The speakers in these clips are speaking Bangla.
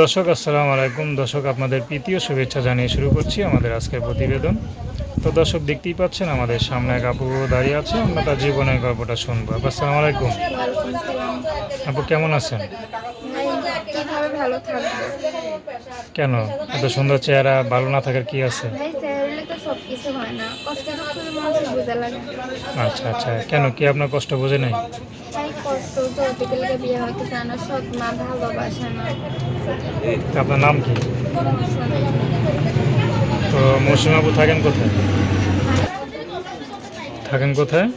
দর্শক আসসালামু আলাইকুম। দর্শক আপনাদের প্রীতীয় শুভেচ্ছা জানিয়ে শুরু করছি আমাদের আজকের প্রতিবেদন। তো দর্শক দেখতেই পাচ্ছেন আমাদের সামনে এক আপু দাঁড়িয়ে আছে আমরা তার জীবনের গল্পটা শুনব। আপু আসসালামু আলাইকুম। আপু কেমন আছেন? কেন? এত সুন্দর চেহারা ভালো না থাকার কি আছে? তো সব কিছু হয় না। কষ্ট তো খুবই বোঝা লাগে। আচ্ছা আচ্ছা। কেন? কি আপনার কষ্ট বোঝে নাই? তাই কষ্ট যৌতুকের লেগে বিয়ে হতে চায় না সৎ মা ভালোবাসে না। আপনার নাম কি? তো মৌসুম আপু থাকেন কোথায়? থাকেন কোথায়?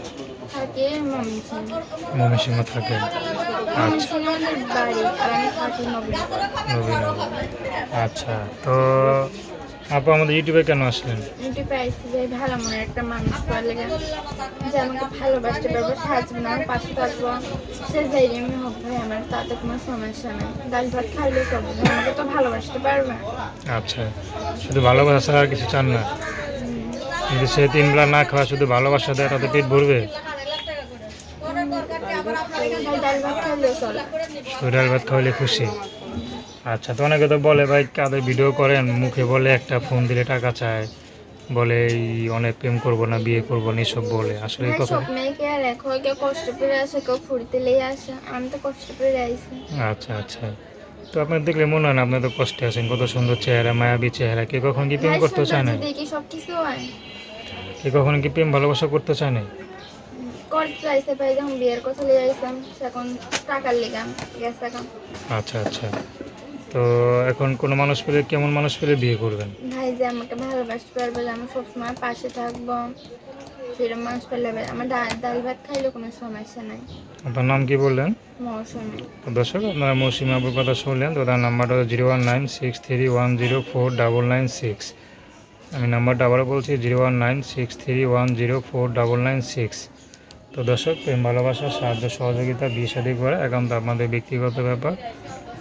থাকে মমি সিং থাকেন। আচ্ছা। আচ্ছা তো আপু আমাদের ইউটিউবে কেন আসলেন? ইউটিউবে আইসি ভাই ভালো মনের একটা মানুষ পাওয়ার লেগে যে আমাকে ভালোবাসতে পারব সাজবে না আমার পাশে থাকব। সে যাই আমি হোক ভাই আমার তাতে কোনো সমস্যা নেই। ডাল ভাত খাইলে চলবে আমাকে তো ভালোবাসতে পারবে আচ্ছা শুধু ভালোবাসা ছাড়া আর কিছু চান না? কিন্তু সে তিন বেলা না খাওয়া শুধু ভালোবাসা দেয় তাতে পেট ভরবে? ডাল ভাত খাইলে ডাল ভাত খাওয়ালে খুশি? আচ্ছা তো অনেকে তো বলে ভাই কাদের ভিডিও করেন মুখে বলে একটা ফোন দিলে টাকা চায়। বলে এই অনেক প্রেম করব না বিয়ে করব না এসব বলে। আসলে কথা সব মেয়েকে আর এক হয় কেউ কষ্ট করে আসে কেউ ফুরিতে লেগে আসে। আমি তো কষ্ট করে আইসি আচ্ছা আচ্ছা। তো আপনার দেখলে মনে হয় না আপনি তো কষ্টে আছেন কত সুন্দর চেহারা মায়াবী চেহারা কে কখন কি প্রেম করতে চায় না? দেখি সব কিছু হয়। কে কখন কি প্রেম ভালোবাসা করতে চায় না? করতে চাইছে ভাই যখন বিয়ের কথা লিয়ে আইসাম এখন টাকার লেগাম গেছে এখন। আচ্ছা আচ্ছা। তো এখন কোনো মানুষ পেলে কেমন মানুষ পেলে বিয়ে করবেন? ভাই যে আমাকে ভালোবাসতে পারবে যে আমি সবসময় পাশে থাকব সেরকম মানুষ পেলে। আমার ডাল ভাত খাইলে কোনো সমস্যা নাই। আপনার নাম কি বললেন? মৌসুমি। দর্শক আপনারা মৌসুমি আবুর কথা শুনলেন তো তার নাম্বারটা zero one nine six three one zero four double nine six. আমি নাম্বারটা আবারও বলছি zero one nine six three one zero four double nine six. তো দর্শক প্রেম ভালোবাসা সাহায্য সহযোগিতা বিয়ে শাদী করা একান্ত আপনাদের ব্যক্তিগত ব্যাপার।